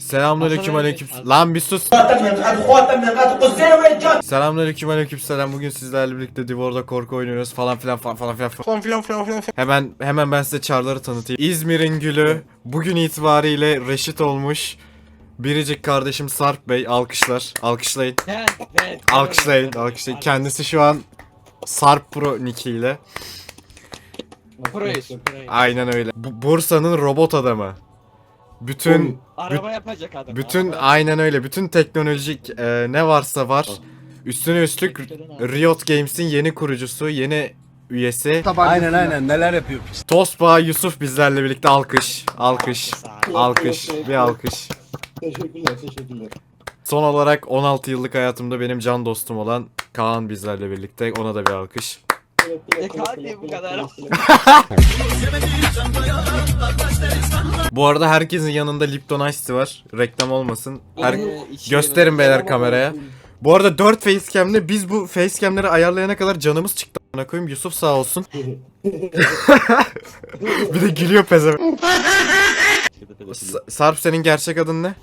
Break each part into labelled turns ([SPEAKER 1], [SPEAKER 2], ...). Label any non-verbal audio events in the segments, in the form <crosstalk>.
[SPEAKER 1] Selamünaleyküm aleyküm. Lan bir sus. Selamünaleyküm aleyküm selam. Bugün sizlerle birlikte Divor'da korku oynuyoruz falan filan falan falan filan falan filan filan filan. Hemen hemen ben size çarları tanıtayım. İzmir'in gülü bugün itibariyle reşit olmuş. Biricik kardeşim Sarp Bey alkışlar. Alkışlayın. Alkışlayın. Alkışlayın. Kendisi şu an Sarp Pro nickiyle. Aynen öyle. Bu- Bursa'nın robot adamı. Bütün
[SPEAKER 2] Araba yapacak adam.
[SPEAKER 1] bütün
[SPEAKER 2] araba.
[SPEAKER 1] aynen öyle. Bütün teknolojik e, ne varsa var. Üstüne üstlük Riot Games'in yeni kurucusu, yeni üyesi.
[SPEAKER 3] Aynen aynen neler yapıyor pis.
[SPEAKER 1] Tosba Yusuf bizlerle birlikte alkış. Alkış. Alkış. Bir alkış.
[SPEAKER 4] Teşekkürler, teşekkürler.
[SPEAKER 1] Son olarak 16 yıllık hayatımda benim can dostum olan Kaan bizlerle birlikte. Ona da bir alkış.
[SPEAKER 2] Bu <laughs> kadar.
[SPEAKER 1] Bu arada herkesin yanında Lipton Ice var. Reklam olmasın. Her... Gösterin beyler kameraya. Bu arada 4 facecam'le biz bu facecam'leri ayarlayana kadar canımız çıktı. Amına koyayım Yusuf sağ olsun. <laughs> bir de gülüyor peze. Sarp senin gerçek adın ne?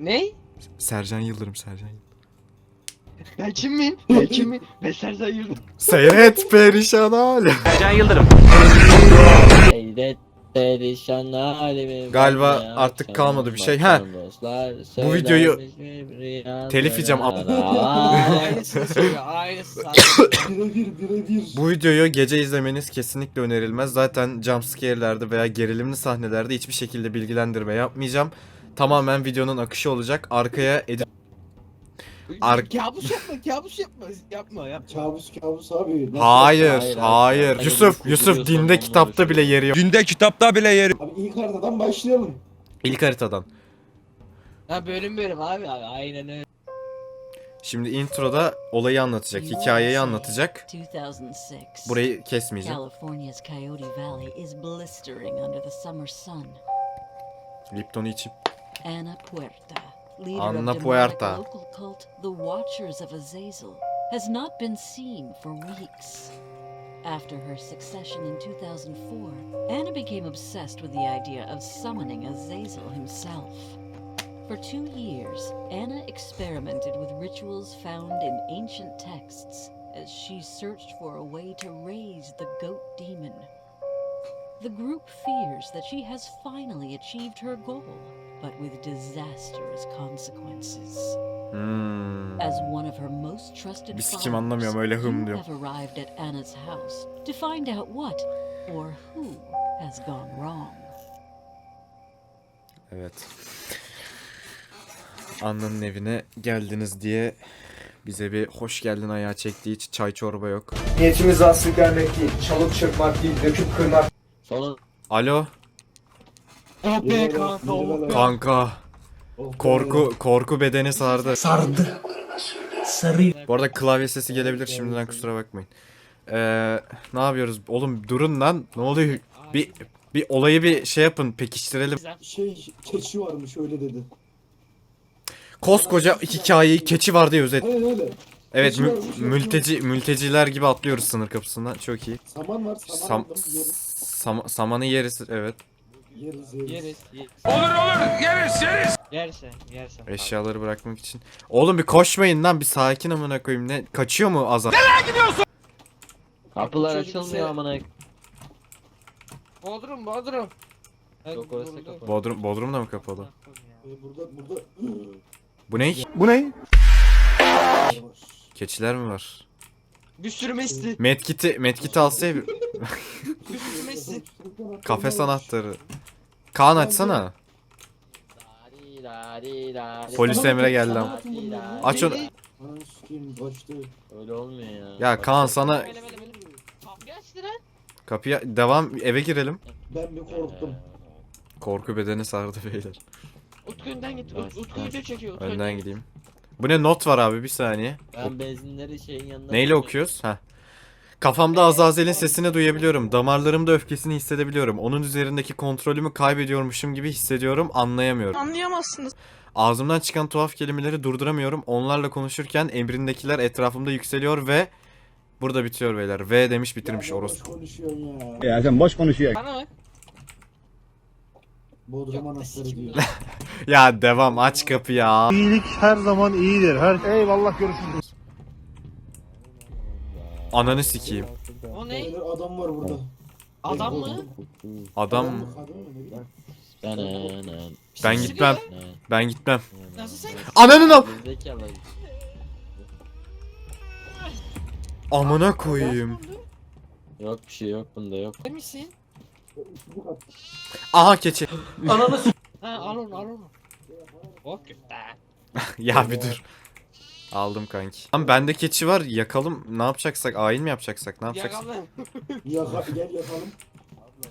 [SPEAKER 2] Ne?
[SPEAKER 1] Sercan Yıldırım Sercan Yıldırım.
[SPEAKER 2] Ben kim miyim? Ben kim miyim? Ben Sercan Yıldırım.
[SPEAKER 1] Seyret perişan hali.
[SPEAKER 5] Seyret perişan halimi
[SPEAKER 1] Galiba
[SPEAKER 5] bana
[SPEAKER 1] artık kalmadı bir şey. Ha,
[SPEAKER 5] dostlar,
[SPEAKER 1] bu videoyu
[SPEAKER 5] söylenmiş bir rüya
[SPEAKER 1] telif yiyeceğim.
[SPEAKER 5] söyler.
[SPEAKER 2] Aynısını söylüyor. Aynısı.
[SPEAKER 4] Birebir, <coughs> birebir.
[SPEAKER 1] Bu videoyu gece izlemeniz kesinlikle önerilmez. Zaten jumpscare'lerde veya gerilimli sahnelerde hiçbir şekilde bilgilendirme yapmayacağım. Tamamen videonun akışı olacak. Arkaya edit Ar-
[SPEAKER 2] kabus yapma, kabus yapma. Yapma, yapma.
[SPEAKER 4] Kabus kabus abi. Nasıl-
[SPEAKER 1] Hayır,
[SPEAKER 5] Hayır,
[SPEAKER 1] hayır. Yusuf,
[SPEAKER 5] Hayır,
[SPEAKER 1] Yusuf dinde kitapta
[SPEAKER 5] öyle
[SPEAKER 1] bile yeri yok.
[SPEAKER 3] Dünde kitapta bile yeri.
[SPEAKER 4] Abi ilk haritadan başlayalım.
[SPEAKER 1] İlk haritadan.
[SPEAKER 2] Ha bölüm bölüm abi. abi. Aynen öyle.
[SPEAKER 1] Şimdi introda olayı anlatacak, hikayeyi anlatacak.
[SPEAKER 6] 2006.
[SPEAKER 1] Burayı kesmeyeceğim.
[SPEAKER 6] California's Coyote Valley is blistering under the summer sun.
[SPEAKER 1] Lipton'u içip.
[SPEAKER 6] Ana Puerta, leader of demonic
[SPEAKER 1] Puerta.
[SPEAKER 6] local cult, the Watchers of Azazel, has not been seen for weeks. After her succession in 2004, Anna became obsessed with the idea of summoning Azazel himself. For two years, Anna experimented with rituals found in ancient texts as she searched for a way to raise the goat demon. The group fears that she has finally achieved her goal, but with disastrous consequences.
[SPEAKER 1] Hmm.
[SPEAKER 6] As one of her most trusted
[SPEAKER 1] Bir sikim anlamıyorum, öyle hım
[SPEAKER 6] you
[SPEAKER 1] diyor.
[SPEAKER 6] have arrived at Anna's house to find out what or who has gone wrong.
[SPEAKER 1] Evet. Anna'nın evine geldiniz diye bize bir hoş geldin ayağı çektiği hiç çay çorba yok.
[SPEAKER 7] Niyetimiz aslı gelmek değil, çalıp çırpmak değil, döküp kırmak
[SPEAKER 5] Sonun
[SPEAKER 1] Alo
[SPEAKER 2] Oh be kanka. oh be.
[SPEAKER 1] Kanka.
[SPEAKER 4] Oh,
[SPEAKER 1] Korku korku bedeni sardı.
[SPEAKER 7] sardı. Sarı.
[SPEAKER 1] Bu arada klavye sesi gelebilir şimdiden kusura bakmayın. Ee, ne yapıyoruz? Oğlum durun lan. Ne oluyor? Bir bir olayı bir şey yapın, pekiştirelim.
[SPEAKER 4] Şey keçi varmış öyle dedi.
[SPEAKER 1] Koskoca hikayeyi keçi var diye özet.
[SPEAKER 4] Aynen öyle.
[SPEAKER 1] Evet,
[SPEAKER 4] Keçi
[SPEAKER 1] mü-
[SPEAKER 4] varmış,
[SPEAKER 1] mülteci mülteciler gibi atlıyoruz sınır kapısından. Çok iyi.
[SPEAKER 4] Saman var saman
[SPEAKER 1] Sam
[SPEAKER 4] aldım.
[SPEAKER 1] Sam- samanı yeriz evet.
[SPEAKER 4] Yeriz yeriz.
[SPEAKER 2] Yeriz. yeriz.
[SPEAKER 3] Olur olur yeriz yeriz.
[SPEAKER 2] Yersen, yersen.
[SPEAKER 1] Eşyaları bırakmak için. Oğlum bir koşmayın lan bir sakin amına koyayım ne kaçıyor mu azar?
[SPEAKER 5] kapılar
[SPEAKER 2] Çocuk
[SPEAKER 5] açılmıyor
[SPEAKER 2] bize-
[SPEAKER 5] amına.
[SPEAKER 2] Bodrum, Bodrum.
[SPEAKER 5] Yok, orası kapalı.
[SPEAKER 1] Bodrum Bodrum da mı kapalı?
[SPEAKER 4] Ee, burada burada
[SPEAKER 1] Bu ne?
[SPEAKER 3] Bu ne?
[SPEAKER 1] Keçiler mi var?
[SPEAKER 2] Bir sürü Messi.
[SPEAKER 1] Medkit'i Medkit'i alsaya <laughs> bir-
[SPEAKER 2] Bir sürü Messi.
[SPEAKER 1] kafes anahtarı. Kaan açsana. Polis Emre geldi ama. Aç onu.
[SPEAKER 4] Sikeyim.
[SPEAKER 5] Öyle olmuyor ya.
[SPEAKER 1] Ya Kaan sana
[SPEAKER 2] Mele, mele, mele. Kapıyı açtı lan.
[SPEAKER 1] kapıya devam eve girelim.
[SPEAKER 4] Ben bir korktum.
[SPEAKER 1] Korku bedeni sardı beyler.
[SPEAKER 2] Utku önden git. Ut- Utku video çekiyor. Utku
[SPEAKER 1] Önden gideyim. Bu ne not var abi bir saniye.
[SPEAKER 5] Ben benzinleri şeyin yanına...
[SPEAKER 1] Neyle okuyoruz? Ha. Kafamda Azazel'in sesini duyabiliyorum. Damarlarımda öfkesini hissedebiliyorum. Onun üzerindeki kontrolümü kaybediyormuşum gibi hissediyorum. Anlayamıyorum.
[SPEAKER 8] Anlayamazsınız.
[SPEAKER 1] Ağzımdan çıkan tuhaf kelimeleri durduramıyorum. Onlarla konuşurken emrindekiler etrafımda yükseliyor ve burada bitiyor beyler. V demiş bitirmiş orospu.
[SPEAKER 4] Ya
[SPEAKER 3] sen boş konuşuyor.
[SPEAKER 2] Bana bak.
[SPEAKER 4] Bodrum anahtarı diyor. <laughs>
[SPEAKER 1] Ya devam aç kapıyı ya.
[SPEAKER 8] İyilik her zaman iyidir. Her Eyvallah görüşürüz.
[SPEAKER 1] Ananı sikeyim.
[SPEAKER 2] O ne?
[SPEAKER 4] Adam var burada.
[SPEAKER 2] Adam
[SPEAKER 4] Ben
[SPEAKER 2] mı?
[SPEAKER 1] Adam
[SPEAKER 4] mı? Kadın mı? Ne bileyim.
[SPEAKER 5] Dananan.
[SPEAKER 1] ben
[SPEAKER 2] Sesi
[SPEAKER 1] gitmem. Ben gitmem.
[SPEAKER 2] Nasıl sen?
[SPEAKER 1] Ananın al. Amına koyayım.
[SPEAKER 5] Yok bir şey yok bunda yok.
[SPEAKER 2] Ne misin?
[SPEAKER 1] Aha keçi.
[SPEAKER 2] Ha al onu al onu. <laughs>
[SPEAKER 1] Ya bir dur. Aldım kanki. Lan bende keçi var yakalım. Ne yapacaksak? Ayin mi yapacaksak? Ne yapacaksak?
[SPEAKER 2] Yakalım.
[SPEAKER 4] Yaka, gel yakalım.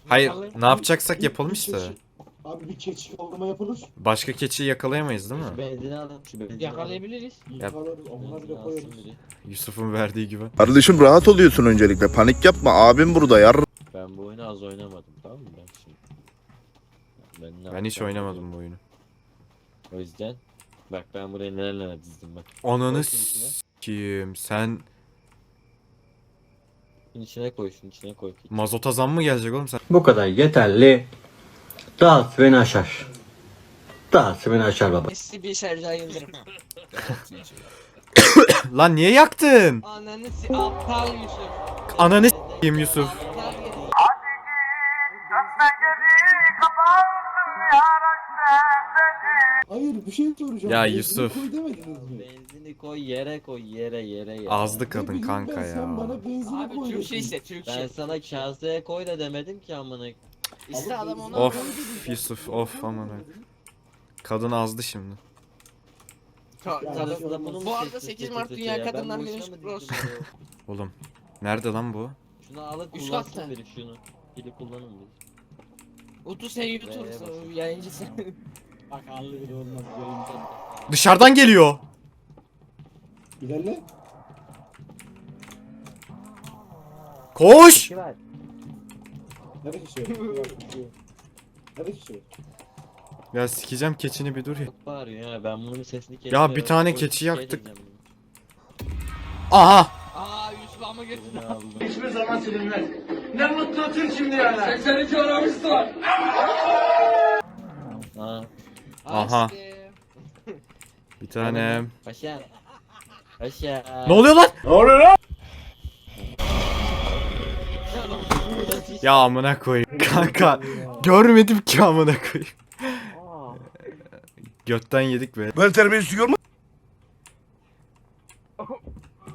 [SPEAKER 1] Hayır ne yapacaksak yapalım işte.
[SPEAKER 4] keçi- Abi bir keçi yollama yapılır.
[SPEAKER 1] Başka keçiyi yakalayamayız değil mi?
[SPEAKER 5] Benzini şu benzini
[SPEAKER 2] Yakalayabiliriz.
[SPEAKER 4] Yakalarız. Amına bile koyarız.
[SPEAKER 1] Yusuf'un verdiği güven.
[SPEAKER 9] Kardeşim rahat oluyorsun öncelikle. Panik yapma. Abim burada. Yar
[SPEAKER 5] Ben bu oyunu az oynamadım tamam mı ben şimdi. Ben, ne
[SPEAKER 1] Ben hiç
[SPEAKER 5] yapacağım
[SPEAKER 1] oynamadım bu oyunu.
[SPEAKER 5] O yüzden bak ben buraya neler neler dizdim bak.
[SPEAKER 1] Ananı
[SPEAKER 5] içine.
[SPEAKER 1] s**eyim. Sen
[SPEAKER 5] Şunun içine koy şunun içine koy.
[SPEAKER 1] mazota zam mı gelecek oğlum sen?
[SPEAKER 10] Bu kadar yeterli. Dağıt beni aşar. Dağıt beni aşar baba.
[SPEAKER 2] Messi bir Sercan Yıldırım. <laughs>
[SPEAKER 1] Lan niye yaktın?
[SPEAKER 2] Ananı si aptal Yusuf.
[SPEAKER 1] Ananı s**eyim Yusuf.
[SPEAKER 4] Hayır bir şey soracağım.
[SPEAKER 1] Ya
[SPEAKER 4] Benzini
[SPEAKER 1] Yusuf.
[SPEAKER 4] Koy demediniz mi?
[SPEAKER 5] Benzini koy yere koy yere yere yere.
[SPEAKER 1] Azdı
[SPEAKER 4] Ne
[SPEAKER 1] kadın
[SPEAKER 4] bileyim
[SPEAKER 1] kanka
[SPEAKER 4] ben,
[SPEAKER 1] ya.
[SPEAKER 4] Sen bana benzini
[SPEAKER 2] Abi
[SPEAKER 4] koy.
[SPEAKER 2] Türkçe
[SPEAKER 4] dedin.
[SPEAKER 2] iste Türkçe.
[SPEAKER 5] Ben sana kaseye koy da demedim ki amına.
[SPEAKER 2] İste adam ona.
[SPEAKER 1] Of Yusuf of aman ha. Kadın azdı şimdi.
[SPEAKER 2] Ka-
[SPEAKER 4] Ya,
[SPEAKER 2] kadın-
[SPEAKER 5] mu
[SPEAKER 2] Bu arada
[SPEAKER 5] seçtin
[SPEAKER 2] 8
[SPEAKER 5] seçe
[SPEAKER 2] Mart Dünya
[SPEAKER 5] ya? Ben
[SPEAKER 2] Kadınlar
[SPEAKER 5] boşuna
[SPEAKER 2] Günü
[SPEAKER 5] mı
[SPEAKER 2] kutlu olsun.
[SPEAKER 1] Oğlum. Nerede lan bu?
[SPEAKER 5] Şunu alın kullansın
[SPEAKER 2] katta.
[SPEAKER 5] biri şunu. Biri kullanın biri.
[SPEAKER 2] Utu sen YouTube'sun yayıncısın. <laughs>
[SPEAKER 4] Bak hallı bile olmaz. Yayıncı.
[SPEAKER 1] Dışarıdan geliyor.
[SPEAKER 4] İlerle.
[SPEAKER 1] Koş.
[SPEAKER 4] Nerede ki şey? <laughs> Nerede ki şey?
[SPEAKER 1] Ya sikeceğim keçini bir dur ya.
[SPEAKER 5] Bağırıyor ya ben bunun sesini
[SPEAKER 1] Ya bir tane keçi
[SPEAKER 5] şey
[SPEAKER 1] yaktık. Aha.
[SPEAKER 2] Aa Yusuf ama götür.
[SPEAKER 5] Bunu aldım. Ha,
[SPEAKER 1] Aha.
[SPEAKER 2] işte.
[SPEAKER 1] Bir tanem.
[SPEAKER 5] paşa. Paşa.
[SPEAKER 1] Ne oluyor lan? Ne oluyor lan? Ya amına koyayım. Kanka görmedim ki amına koyayım. Götten yedik be.
[SPEAKER 3] Böyle terbiyesiz görme.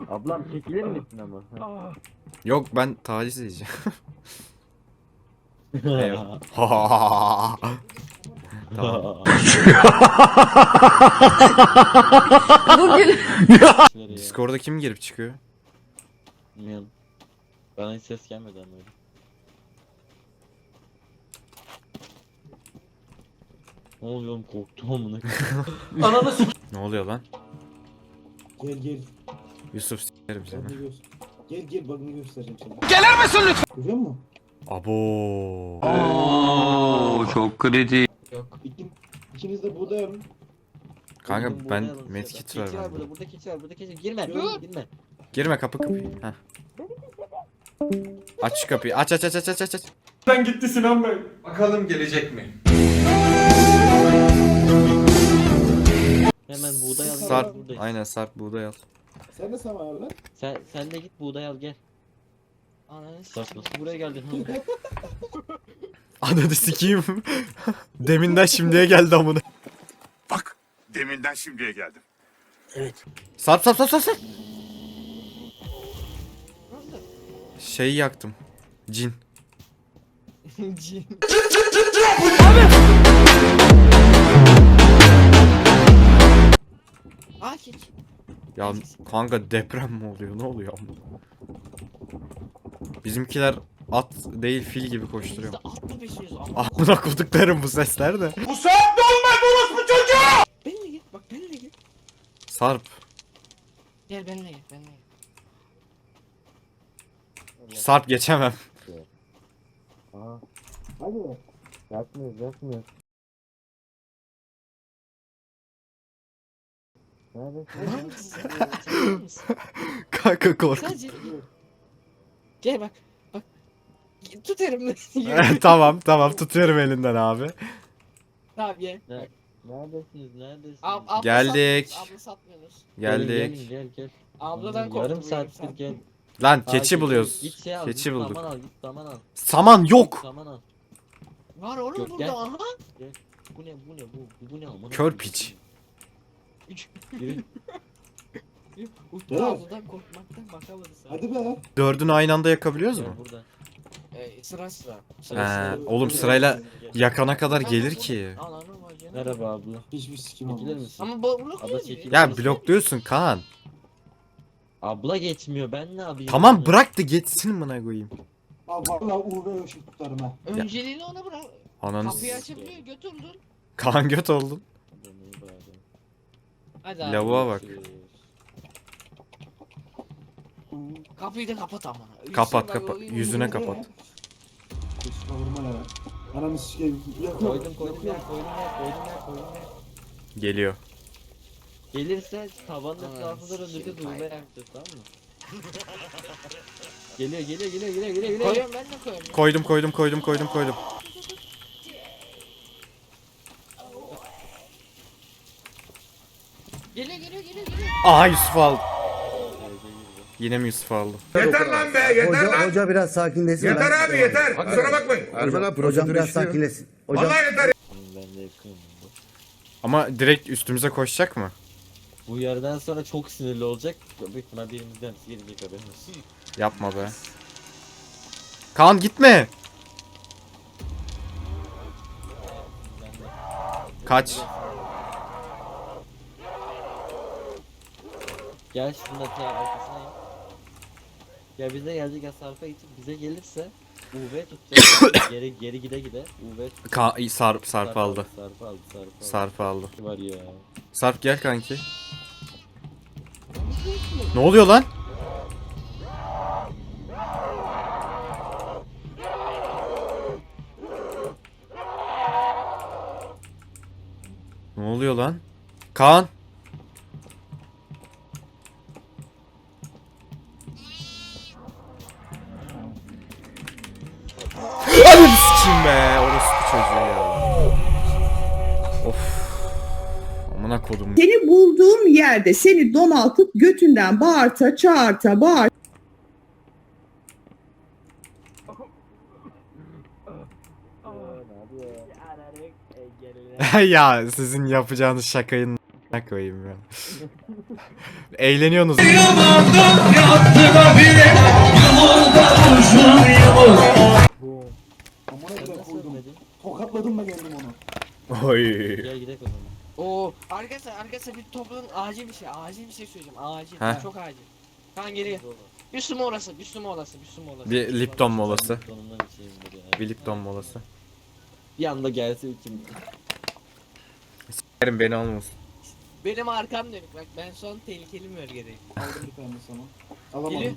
[SPEAKER 5] Ablam çekilir misin ama?
[SPEAKER 1] Yok ben taciz edeceğim. <laughs> <laughs>
[SPEAKER 5] Eyvah. <laughs>
[SPEAKER 1] tamam.
[SPEAKER 5] Discord.
[SPEAKER 1] Discord'da kim girip çıkıyor?
[SPEAKER 5] Bilmiyorum. Bana hiç ses gelmedi ama öyle. Ne oluyor oğlum korktum amına.
[SPEAKER 1] Ne oluyor lan?
[SPEAKER 4] Gel gel.
[SPEAKER 1] Yusuf sikerim seni.
[SPEAKER 4] Bug'ını göster. Gel gel bug'ını göstereceğim sana. Gelir misin lütfen? Görüyor musun?
[SPEAKER 1] Abo.
[SPEAKER 5] Yok.
[SPEAKER 4] İkin, ikiniz de buğday alın.
[SPEAKER 1] Kanka ben medkit var bende.
[SPEAKER 5] burada, burada keçi var, burada keçi var. Girme,
[SPEAKER 4] Dur.
[SPEAKER 5] girme.
[SPEAKER 1] Girme kapı kapıyı. Heh. Aç şu kapıyı. Aç aç aç aç aç aç.
[SPEAKER 3] Bakalım gelecek mi?
[SPEAKER 5] Hemen buğday al.
[SPEAKER 1] Sarp. Aynen sarp buğday al.
[SPEAKER 4] Sen de sana ayarla.
[SPEAKER 5] Sen, sen de git buğday al gel.
[SPEAKER 2] Ananı
[SPEAKER 5] Sarp
[SPEAKER 2] sikeyim.
[SPEAKER 5] nasıl buraya geldin? Ha? <laughs>
[SPEAKER 1] Ananı sikeyim. <laughs> Deminden şimdiye geldi amına.
[SPEAKER 3] Bak deminden şimdiye geldim.
[SPEAKER 1] Sarp sarp sarp sarp sarp. Şeyi yaktım. Cin. <laughs>
[SPEAKER 2] Cin. Aa geç.
[SPEAKER 1] Ya kanka deprem mi oluyor? Ne oluyor amına? Bizimkiler at değil fil gibi koşturuyor.
[SPEAKER 2] de atlı besliyoruz. atlı.
[SPEAKER 1] Amına koduklarım bu sesler de.
[SPEAKER 2] Benimle gel. Bak benimle gel.
[SPEAKER 1] Sarp.
[SPEAKER 2] Gel benimle gel. Benimle gel.
[SPEAKER 1] Sarp geçemem.
[SPEAKER 5] Aa,
[SPEAKER 4] Hadi.
[SPEAKER 5] yakmıyoruz, yakmıyoruz. Nerede?
[SPEAKER 1] Kanka kork.
[SPEAKER 2] Sadece gel bak. Bak. Tut elimden. <laughs>
[SPEAKER 1] tamam tamam tutuyorum elinden abi.
[SPEAKER 2] Tamam.
[SPEAKER 5] Ne? Neredesiniz? Neredesiniz?
[SPEAKER 2] Ab, abla
[SPEAKER 1] Geldik.
[SPEAKER 2] satmıyoruz, Abla satmıyoruz.
[SPEAKER 5] Gelin,
[SPEAKER 1] Geldik.
[SPEAKER 5] Gel gel gel.
[SPEAKER 2] Abladan korktum.
[SPEAKER 5] Yarım saattir gel.
[SPEAKER 1] Lan keçi
[SPEAKER 5] git-
[SPEAKER 1] buluyoruz.
[SPEAKER 5] Git şey al.
[SPEAKER 1] Keçi
[SPEAKER 5] git
[SPEAKER 1] bulduk.
[SPEAKER 5] Saman al git saman al.
[SPEAKER 1] Saman yok.
[SPEAKER 5] Saman al.
[SPEAKER 2] Var oğlum
[SPEAKER 5] Yok,
[SPEAKER 2] burada
[SPEAKER 5] gel.
[SPEAKER 2] aha.
[SPEAKER 5] Bu ne bu ne bu bu ne amına
[SPEAKER 1] Kör
[SPEAKER 5] koyayım.
[SPEAKER 1] piç.
[SPEAKER 2] Korkmaktan bakamadı sana.
[SPEAKER 4] Hadi be.
[SPEAKER 1] Dördünü aynı anda yakabiliyoruz mu?
[SPEAKER 5] burada.
[SPEAKER 2] Ee, sıra sıra.
[SPEAKER 1] He, oğlum sırayla yakana kadar gelir ki.
[SPEAKER 2] Ananı bacını.
[SPEAKER 5] Merhaba abla.
[SPEAKER 4] Hiçbir sikim olmaz.
[SPEAKER 5] misin?
[SPEAKER 2] Ama bu bunu
[SPEAKER 5] Abla çekil.
[SPEAKER 1] Ya blokluyorsun Kaan.
[SPEAKER 5] Abla geçmiyor ben ne yapayım?
[SPEAKER 1] Tamam bırak da geçsin bana koyayım.
[SPEAKER 4] Abi valla uğra ışık tutarım ha.
[SPEAKER 2] Önceliğini ona bırak.
[SPEAKER 1] Ananı
[SPEAKER 2] Kapıyı açabiliyor götürdün.
[SPEAKER 1] Kaan göt oldun.
[SPEAKER 2] Hadi abi.
[SPEAKER 1] Lavuğa bak.
[SPEAKER 2] Kapıyı da kapat ama.
[SPEAKER 1] Kapat kapat. Yüzüne kapat.
[SPEAKER 4] Hiç kavurma ya. Ananı sikeyim. Yok.
[SPEAKER 5] Koydum koydum ya koydum ya koydum ya koydum ya.
[SPEAKER 1] Geliyor.
[SPEAKER 5] Gelirse tavanın
[SPEAKER 2] Ananı
[SPEAKER 5] etrafında döndüreceğiz
[SPEAKER 2] sikeyim,
[SPEAKER 5] uyuma
[SPEAKER 2] kaydı.
[SPEAKER 5] yapacağız tamam mı? <laughs> geliyor geliyor geliyor geliyor geliyor geliyor.
[SPEAKER 2] Koyuyorum ben de koyuyorum.
[SPEAKER 1] Koydum koydum koydum koydum koydum.
[SPEAKER 2] Geliyor geliyor geliyor geliyor.
[SPEAKER 1] Aha Yusuf aldı. Yine mi Yusuf aldı?
[SPEAKER 7] Yeter lan be yeter lan.
[SPEAKER 3] Hoca biraz sakinleşsin.
[SPEAKER 7] Yeter abi yeter. Kusura bakmayın.
[SPEAKER 11] Ermen abi prosedür işliyor.
[SPEAKER 3] sakinleşsin. Hocam
[SPEAKER 7] Vallahi yeter.
[SPEAKER 5] Ben de yakınım.
[SPEAKER 1] Ama direkt üstümüze koşacak mı?
[SPEAKER 5] Bu yerden sonra çok sinirli olacak. Büyük ihtimal birimizden gelecek haberin olsun.
[SPEAKER 1] Yapma be. Kaan gitme. Kaç.
[SPEAKER 5] Gel şunun da arkasına in. Ya bize gelecek ya sarfa için bize gelirse UV tutacak. <coughs> geri geri gide gide UV tut.
[SPEAKER 1] Ka sarp sarp aldı.
[SPEAKER 5] Sarf aldı sarf aldı.
[SPEAKER 1] Sarp aldı.
[SPEAKER 5] Var ya.
[SPEAKER 1] Sarp gel kanki. Ne oluyor lan? Ne oluyor lan? Kaan. Çocuğu ya. Of. Amına kodum.
[SPEAKER 12] Seni bulduğum yerde seni donaltıp götünden bağırta çağırta bağır. <laughs>
[SPEAKER 1] ya sizin yapacağınız şakayı n- koyayım ya. <laughs> Eğleniyorsunuz.
[SPEAKER 4] Amına
[SPEAKER 5] Sen
[SPEAKER 4] kadar
[SPEAKER 5] nasıl
[SPEAKER 4] koydum.
[SPEAKER 5] ölmedin?
[SPEAKER 4] Tokatladım ben kendim onu.
[SPEAKER 1] Oy.
[SPEAKER 5] Gel gidelim o zaman.
[SPEAKER 2] Oo arkadaşlar arkadaşlar bir toplanın acil bir şey acil bir şey söyleyeceğim acil
[SPEAKER 1] Heh.
[SPEAKER 2] çok acil. Kan geliyor. Üstüme orası üstüme orası üstüme orası.
[SPEAKER 1] Bir Lipton molası.
[SPEAKER 5] Sonundan içeyimdir ya.
[SPEAKER 1] Bir Lipton molası.
[SPEAKER 5] Bir anda gelse içim.
[SPEAKER 1] Yerim beni olmasın.
[SPEAKER 2] Benim arkam dönük bak ben son tehlikeli bölgedeyim. <laughs>
[SPEAKER 4] Aldım bir tane sana. Alamadım.
[SPEAKER 2] Geliyor.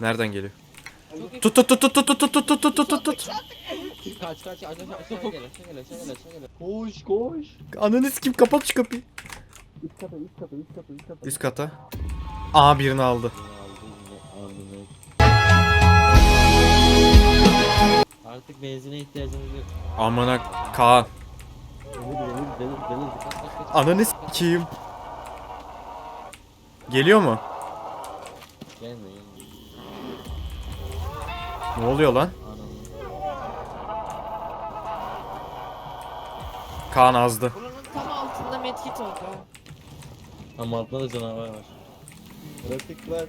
[SPEAKER 1] Nereden geliyor? Tut tut tut tut tut tut tut tut tut tut tut tut.
[SPEAKER 5] Kaç kaç aşağı aşağı aşağı gel aşağı gel aşağı gel aşağı gel. Koş koş.
[SPEAKER 1] Ananı kim kapat şu kapıyı.
[SPEAKER 5] Üst kata üst kata üst kata üst kata.
[SPEAKER 1] Üst kata. Aa birini aldı.
[SPEAKER 5] Artık benzine ihtiyacımız yok.
[SPEAKER 1] Amına Kaan.
[SPEAKER 5] Kaç kaç kaç.
[SPEAKER 1] Ananı sikeyim. Geliyor mu?
[SPEAKER 5] Gelme.
[SPEAKER 1] Ne oluyor lan? Kaan azdı.
[SPEAKER 2] Buranın tam altında medkit var ha.
[SPEAKER 5] Ama altında da canavar var. Pratik var.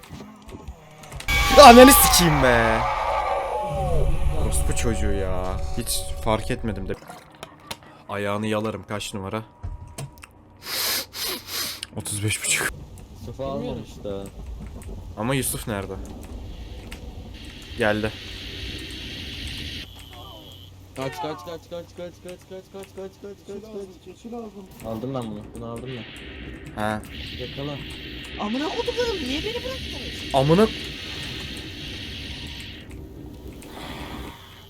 [SPEAKER 1] Ananı sikeyim be. Orospu çocuğu ya. Hiç fark etmedim de. Ayağını yalarım kaç numara? 35 buçuk.
[SPEAKER 5] Sıfa almamış da.
[SPEAKER 1] Ama Yusuf nerede? Geldi.
[SPEAKER 5] Kaç kaç kaç kaç kaç kaç kaç kaç kaç kaç kaç
[SPEAKER 4] lazım. Keçi lazım.
[SPEAKER 5] kaç. Aldım ben bunu. Bunu aldım ben.
[SPEAKER 1] Ha.
[SPEAKER 5] Yakala.
[SPEAKER 2] Amına koduklarım niye beni bıraktınız?
[SPEAKER 1] Amına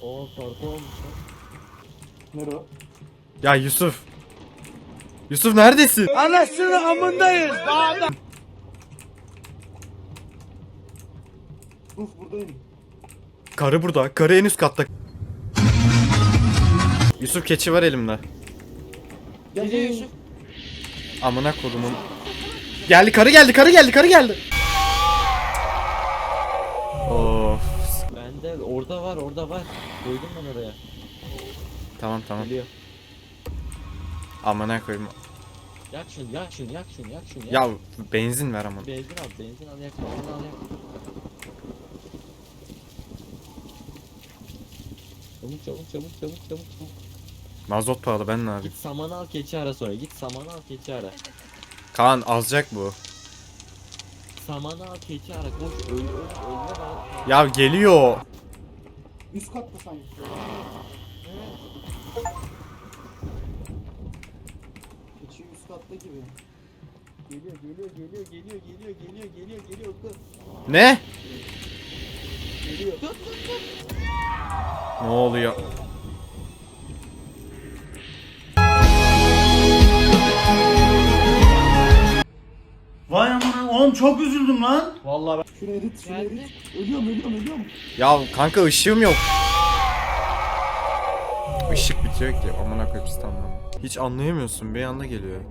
[SPEAKER 5] Oo farkı olmuş lan.
[SPEAKER 4] Nere o?
[SPEAKER 1] Ya Yusuf. Yusuf neredesin?
[SPEAKER 4] Uf buradayım.
[SPEAKER 1] Karı burada. Karı en üst katta. Yusuf keçi var elimde.
[SPEAKER 13] Geliyor Yusuf.
[SPEAKER 1] Amına kodumun. Geldi karı geldi karı geldi karı geldi. Of.
[SPEAKER 5] Bende orada var orada var. Koydum ben oraya.
[SPEAKER 1] Tamam tamam.
[SPEAKER 5] Geliyor.
[SPEAKER 1] Amına koyayım.
[SPEAKER 5] Yak şunu yak şunu yak şunu yak şunu yak.
[SPEAKER 1] Ya benzin ver aman.
[SPEAKER 5] Benzin al benzin al yak benzin al yak. Çabuk çabuk çabuk çabuk çabuk çabuk.
[SPEAKER 1] Mazot pahalı ben ne yapayım?
[SPEAKER 5] Git samanı al keçi ara sonra git samanı al keçi ara.
[SPEAKER 1] Kaan azacak bu.
[SPEAKER 5] Samanı al keçi ara koş öl öl ölme.
[SPEAKER 1] Ya geliyor.
[SPEAKER 4] Üst katta sanki. Keçi üst katta gibi.
[SPEAKER 5] Geliyor geliyor geliyor geliyor geliyor geliyor geliyor geliyor kız.
[SPEAKER 1] Ne?
[SPEAKER 5] Geliyor.
[SPEAKER 1] Ne oluyor?
[SPEAKER 8] Vay amına oğlum çok üzüldüm lan.
[SPEAKER 4] Şunu erit, şunu
[SPEAKER 13] Geldi.
[SPEAKER 4] erit. Ölüyorum, ölüyorum, ölüyorum.
[SPEAKER 1] Ya kanka ışığım yok. Işık bitiyor ki amına koyayım standım. Hiç anlayamıyorsun bir anda geliyor.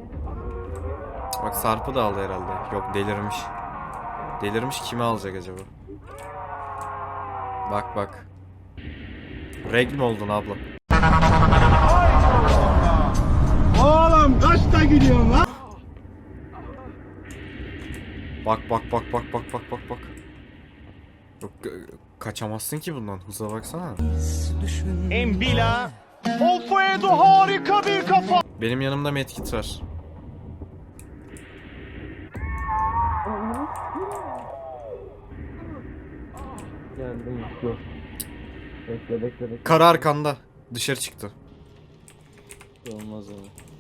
[SPEAKER 1] Bak Sarp'ı da aldı herhalde. Yok delirmiş. Delirmiş kimi alacak acaba? Bak bak. Regl mi oldun abla?
[SPEAKER 8] Oğlum kaçta gidiyorsun lan?
[SPEAKER 1] Bak bak bak bak bak bak bak bak. Yok kaçamazsın ki bundan. Hıza baksana.
[SPEAKER 8] Embila. Alfredo harika bir kafa.
[SPEAKER 1] Benim yanımda medkit var.
[SPEAKER 5] Geldim mutlu. Bekle bekle bekle.
[SPEAKER 1] Kara arkanda. Dışarı çıktı.
[SPEAKER 5] Olmaz ama.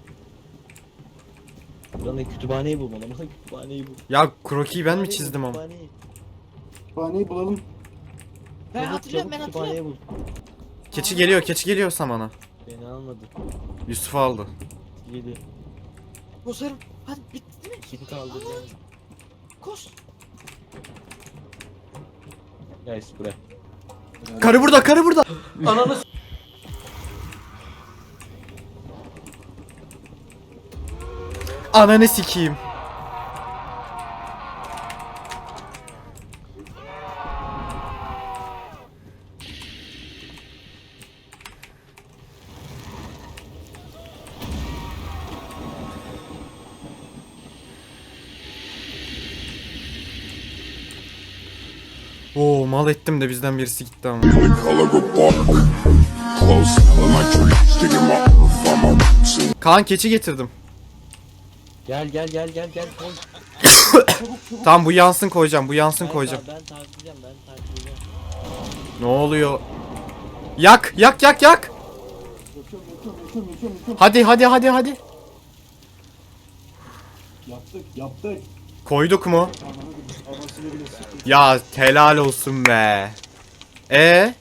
[SPEAKER 5] Buranın kütüphaneyi bul bana. Bana kütüphaneyi bul.
[SPEAKER 1] Ya krokiyi ben mi
[SPEAKER 5] Kütüphaneyi
[SPEAKER 1] çizdim ama?
[SPEAKER 5] kütüphaneyi.
[SPEAKER 4] Kütüphaneyi bulalım.
[SPEAKER 13] Ben
[SPEAKER 5] Çabuk,
[SPEAKER 13] hatırlıyorum
[SPEAKER 5] çabuk
[SPEAKER 13] ben
[SPEAKER 5] kütüphaneyi
[SPEAKER 13] hatırlıyorum.
[SPEAKER 5] bul.
[SPEAKER 1] Keçi geliyor, keçi geliyor samana.
[SPEAKER 5] Beni almadı.
[SPEAKER 1] Yusuf aldı.
[SPEAKER 5] Geliyor.
[SPEAKER 13] Koşarım. Hadi bitti değil mi?
[SPEAKER 5] Kim kaldı?
[SPEAKER 13] Koş.
[SPEAKER 5] Guys buraya.
[SPEAKER 1] Karı burada, karı burada. <gasps>
[SPEAKER 5] Ananı
[SPEAKER 1] Ananı sikeyim. Oo mal ettim de bizden birisi gitti ama. Kaan keçi getirdim.
[SPEAKER 5] Gel gel gel gel gel koy. <coughs>
[SPEAKER 1] Tamam bu yansın koyacağım, bu yansın
[SPEAKER 5] Ben-
[SPEAKER 1] koyacağım.
[SPEAKER 5] Ben tartacağım ben tartacağım.
[SPEAKER 1] Ne oluyor? Yak, yak, yak, yak.
[SPEAKER 4] Yakıyorum, yakıyorum, yakıyorum, yakıyorum, yakıyorum.
[SPEAKER 1] Hadi, hadi, hadi, hadi.
[SPEAKER 4] Yaptık, yaptık.
[SPEAKER 1] Koyduk mu?
[SPEAKER 4] Ananı bir havasını bile sıktık.
[SPEAKER 1] Ya helal olsun be. E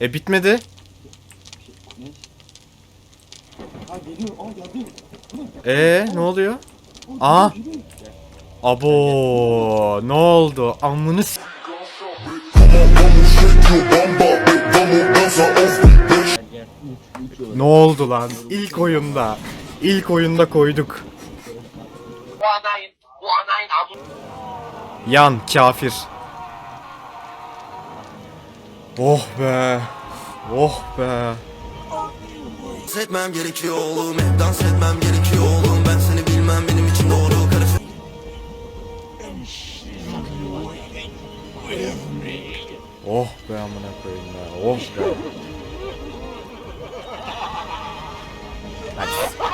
[SPEAKER 1] E bitmedi.
[SPEAKER 4] Ne? Ha geliyor, aa geldi.
[SPEAKER 1] E ne oluyor?
[SPEAKER 4] Aa.
[SPEAKER 1] Abo ne oldu? Amını s-. Ne oldu lan? İlk oyunda. İlk oyunda koyduk. Yan kafir. Oh be. Oh be.
[SPEAKER 14] Dans etmem gerekiyor oğlum hep dans etmem gerekiyor oğlum Ben seni bilmem benim için doğru karış
[SPEAKER 1] Oh be amına koyayım be. Oh be. <laughs> Hadi.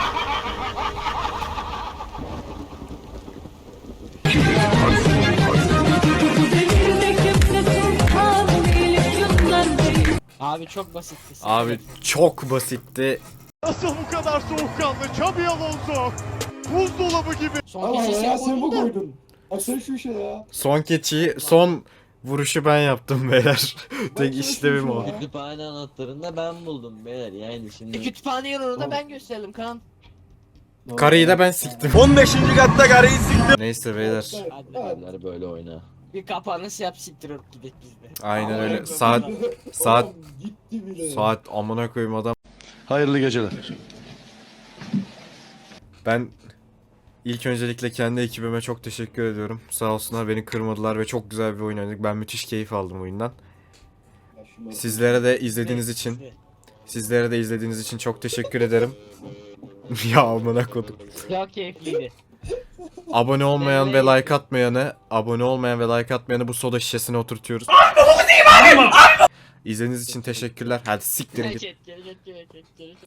[SPEAKER 13] Abi çok basitti.
[SPEAKER 1] Abi çok basitti.
[SPEAKER 8] Nasıl bu kadar soğukkanlı? Çabi Alonso. Buzdolabı gibi.
[SPEAKER 13] Son
[SPEAKER 4] Ama
[SPEAKER 13] keçi
[SPEAKER 4] ya
[SPEAKER 13] sen
[SPEAKER 4] bu
[SPEAKER 13] koydun.
[SPEAKER 4] Baksana şu işe ya.
[SPEAKER 1] Son keçiyi, son vuruşu ben yaptım beyler. Tek işlevim o.
[SPEAKER 5] Kütüphane anahtarını da ben buldum beyler yani
[SPEAKER 13] E,
[SPEAKER 5] şimdi.
[SPEAKER 13] kütüphane yorunu da ben gösterdim Kaan.
[SPEAKER 1] Karıyı da ben siktim.
[SPEAKER 14] 15. katta karıyı siktim
[SPEAKER 1] Neyse beyler.
[SPEAKER 13] Hadi.
[SPEAKER 5] Beyler böyle oyna.
[SPEAKER 13] Bir kapanış yap siktir ört gidelim biz de.
[SPEAKER 1] Aynen öyle. Saat saat
[SPEAKER 4] gitti bile.
[SPEAKER 1] saat amına koyayım adam.
[SPEAKER 8] Hayırlı geceler.
[SPEAKER 1] Ben ilk öncelikle kendi ekibime çok teşekkür ediyorum. Sağ olsunlar beni kırmadılar ve çok güzel bir oyun oynadık. Ben müthiş keyif aldım oyundan. Sizlere de izlediğiniz için sizlere de izlediğiniz için çok teşekkür ederim. <laughs> ya amına kodum.
[SPEAKER 13] Çok keyifliydi.
[SPEAKER 1] Abone olmayan ve like atmayanı, abone olmayan ve like atmayanı bu soda şişesine oturtuyoruz. İzlediğiniz için teşekkürler. Hadi siktirin git.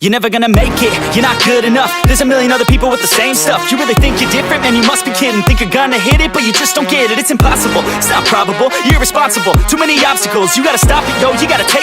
[SPEAKER 14] You're never gonna make it, you're not good enough. There's a million other people with the same stuff. You really think you're different, man, you must be kidding. Think you're gonna hit it, but you just don't get it. It's impossible, it's not probable, you're irresponsible Too many obstacles, you gotta stop it, yo, you gotta take